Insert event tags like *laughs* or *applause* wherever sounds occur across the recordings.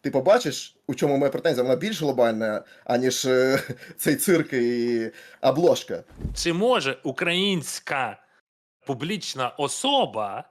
ти побачиш, у чому моя претензія, вона більш глобальна, аніж е, *laughs* цей цирк і обложка. Чи може українська публічна особа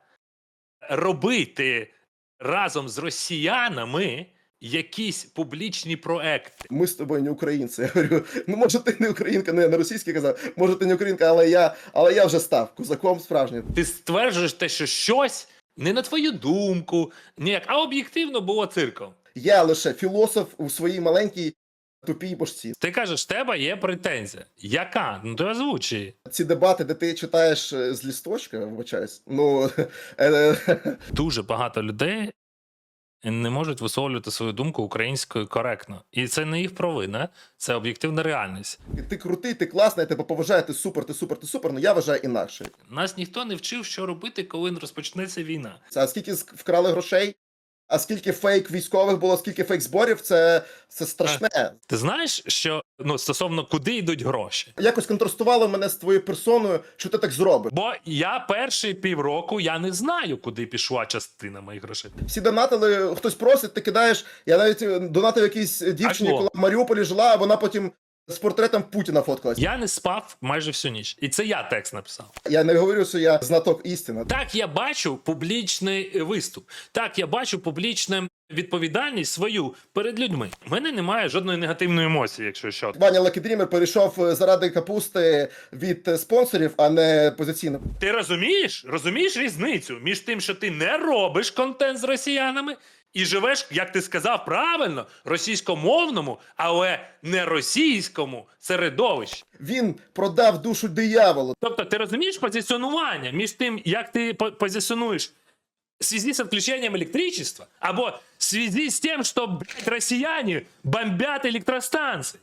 робити разом з росіянами якісь публічні проекти? Ми з тобою не українці. *laughs* Я говорю, ну може ти не українка, ну я на російській казав, може ти не українка, але я, але я вже став козаком справжнім. Ти стверджуєш те, що щось не на твою думку, ніяк, а об'єктивно було цирком. Я лише філософ у своїй маленькій тупій башці. Ти кажеш, тебе є претензія. Яка? Ну то озвучи. Ці дебати, де ти читаєш е, з лісточка, вибачаюсь, ну *laughs* е, Дуже багато людей не можуть висловлювати свою думку українською коректно. І це не їх провина, це об'єктивна реальність. ти крутий, ти класний, я тебе поважаю, ти супер, ти супер, ти супер, ну я вважаю інакше. Нас ніхто не вчив, що робити, коли розпочнеться війна. А скільки вкрали грошей? А скільки фейк військових було, скільки фейк зборів, це, це страшне. Ти знаєш, що ну стосовно куди йдуть гроші? Якось контрастувало мене з твоєю персоною, що ти так зробиш. Бо я перші півроку я не знаю, куди пішла частина моїх грошей. Всі донатили, хтось просить, ти кидаєш. Я навіть е, донатив якійсь дівчині, коли в Маріуполі жила, а вона потім з портретом Путіна фоткалась. Я не спав майже всю ніч, і це я текст написав. Я не говорю, що я знаток істини. Так, я бачу публічний виступ. Так, я бачу публічну відповідальність свою перед людьми. У мене немає жодної негативної емоції, якщо що. Ваня Лакідрімер перейшов е, заради капусти від е, спонсорів, а не позиційно. Ти розумієш? Розумієш різницю між тим, що ти не робиш контент з росіянами і живеш, як ти сказав правильно, російськомовному, але не російському середовищі. Він продав душу дияволу. Тобто, ти розумієш позиціонування між тим, як ти позиціонуєш в связи з відключенням електричества або в связи з тим, що блядь, росіяни бомбять электростанции.